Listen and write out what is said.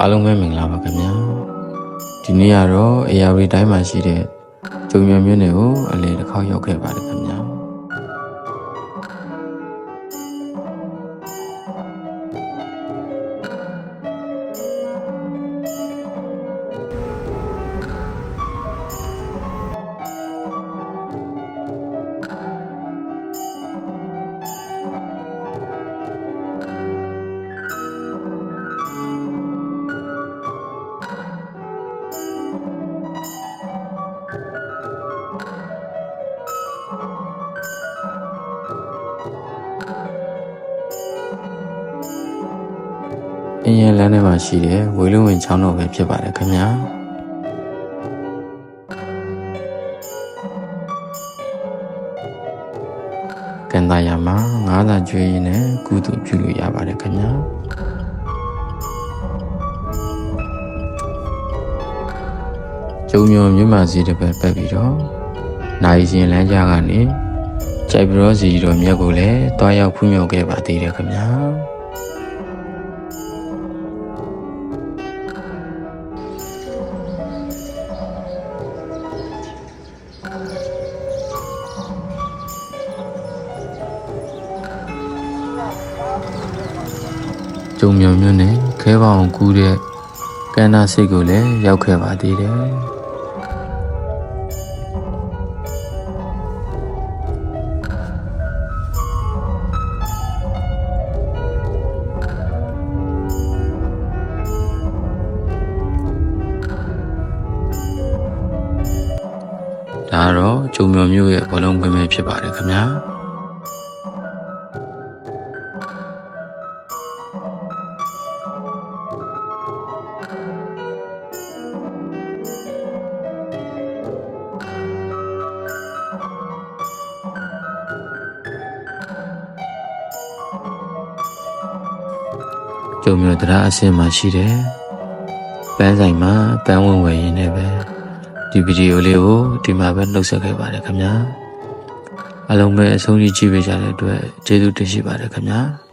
အားလုံးပဲမင်္ဂလာပါခင်ဗျာဒီနေ့ကတော့ ARV တိုင်းမှာရှိတဲ့ကျုံရွံမြို့နယ်ကိုအလေတစ်ခေါက်ရောက်ခဲ့ပါတယ်ခင်ဗျာ အင်းရဲလမ်းထဲမှာရှိတဲ့ဝေလူဝင်ချောင်းတော်ပဲဖြစ်ပါတယ်ခင်ဗျာကန်တာယာမှာငါးသာကျွေးရင်းနဲ့ကုသိုလ်ပြုလို့ရပါတယ်ခင်ဗျာကျုံမျောမြို့မှာစီတစ်ပတ်ပတ်ပြီးတော့ နိုင်ရှင်လမ်းကြားကနေကြိုက်ဘရောစီတော်မြတ်ကိုလည်းတွားရောက်ဖူးမြော်ခဲ့ပါသေးတယ်ခင်ဗျာကျုံမြုံမြို့နယ်ခဲပေါင်ကူးတဲ့ကန္နာစိတ်ကိုလည်းရောက်ခဲ့ပါသေးတယ် ကတော့ကျုံမြုံမြို့ရဲ့ဘောလုံးကွင်းပဲဖြစ်ပါတယ်ခင်ဗျာကျုံမျိုးတရားအဆင့်မှာရှိတယ်။ပန်းဆိုင်မှာပန်းဝင်ဝယ်ရင်းနဲ့ပဲ ဒီဗီဒီယိုလေးကိုဒီမှာပဲနှုတ်ဆက်ခဲ့ပါတယ်ခင်ဗျာ။အလုံးပဲအဆုံးကြီးကြည့်ပေးကြတဲ့အတွက်ကျေးဇူးတင်ရှိပါတယ်ခင်ဗျာ။